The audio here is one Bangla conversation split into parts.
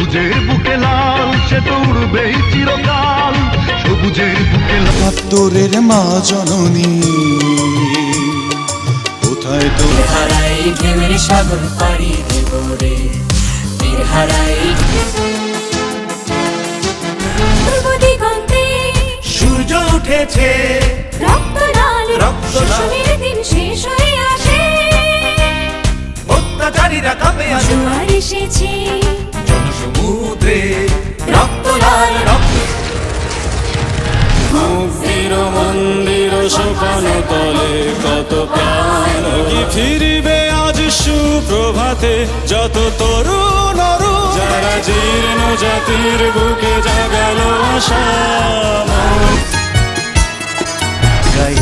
সবুজের বুকে লাল সে তো উড়বেই চিরকাল। সবুজের বুকে লাল। মা জননী কোথায় তো? হারাই ঢেউয়ের সাগর পাড়ি দেব রে। হারাই সূর্য উঠেছে। রক্ত লাল রক্ত লাল। দিন শেষ হয়ে আসে। অত্যাচারীরা কাঁপে জোয়ার এসেছে। জনসমুদ্রে রক্ত লাল রক্ত। মুক্তির মন্দির শুকানো তলে কত প্রাণ। কি ফিরিবে আজ সুপ্রভাতে যত তরুণ অরুণ যারা জীর্ণ জাতির বুকে জাগালো আশা।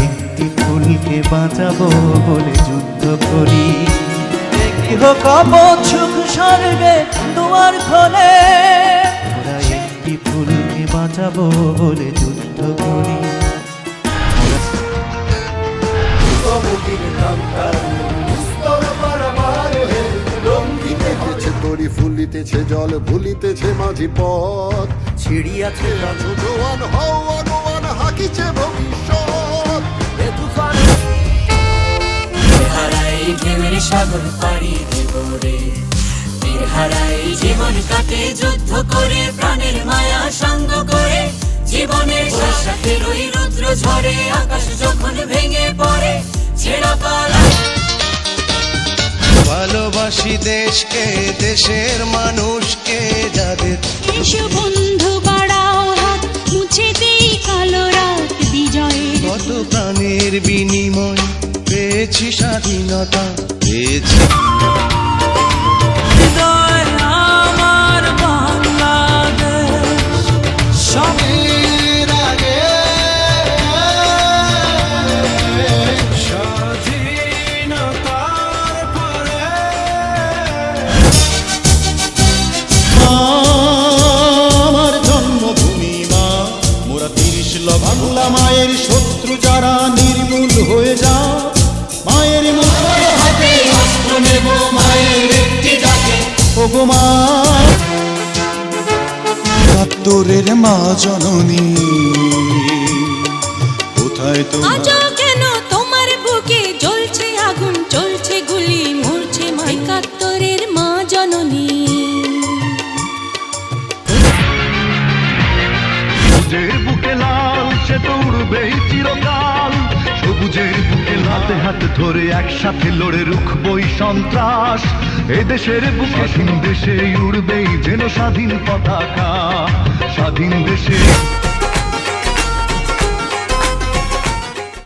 একটি ফুলকে বাঁচাবো বলে যুদ্ধ করি। সুখ দুয়ার খোলে। বাঁচাবো বলে যুদ্ধ করি। ফুলিতেছে তরি ফুলিতেছে জল ভুলিতেছে মাঝি পথ। ছিড়িয়াছে রাজু জোয়ান হও হাকিছে ভবিষ্যৎ। এ তুফান হারাই ঢেউয়ের সাগর পাড়ি দেব রে। তীর হারাই জীবন কাটে যুদ্ধ করে প্রাণের মায়া সঙ্গ করে জীবনের সাথে রই রুদ্র ঝরে আকাশ যখন ভেঙে পড়ে ছেড়া পালা। ভালোবাসি দেশকে দেশের মানুষকে যাদের এসো বন্ধু বাড়াও হাত মুছে দেই কালো রাত বিজয়ের কত প্রাণের বিনিময় পেয়েছি স্বাধীনতা পেয়েছি। শত্রু যারা নির্মূল হয়ে যা মায়ের মুখের হাতে অস্ত্র নেব মায়ের একটি ডাকে ওগো মা। মা জননী কোথায় তো কেন তোমার বুকে জ্বলছে আগুন? চলছে গুলি মরছে মা একাত্তরের মা জননী। বুকে লাল সে তো উড়বেই বুকে হাতে ধরে একসাথে লড়ে রুখ বই সন্ত্রাস। এদেশের দেশের বুকে স্বাধীন দেশে উড়বেই যেন স্বাধীন পতাকা। স্বাধীন দেশে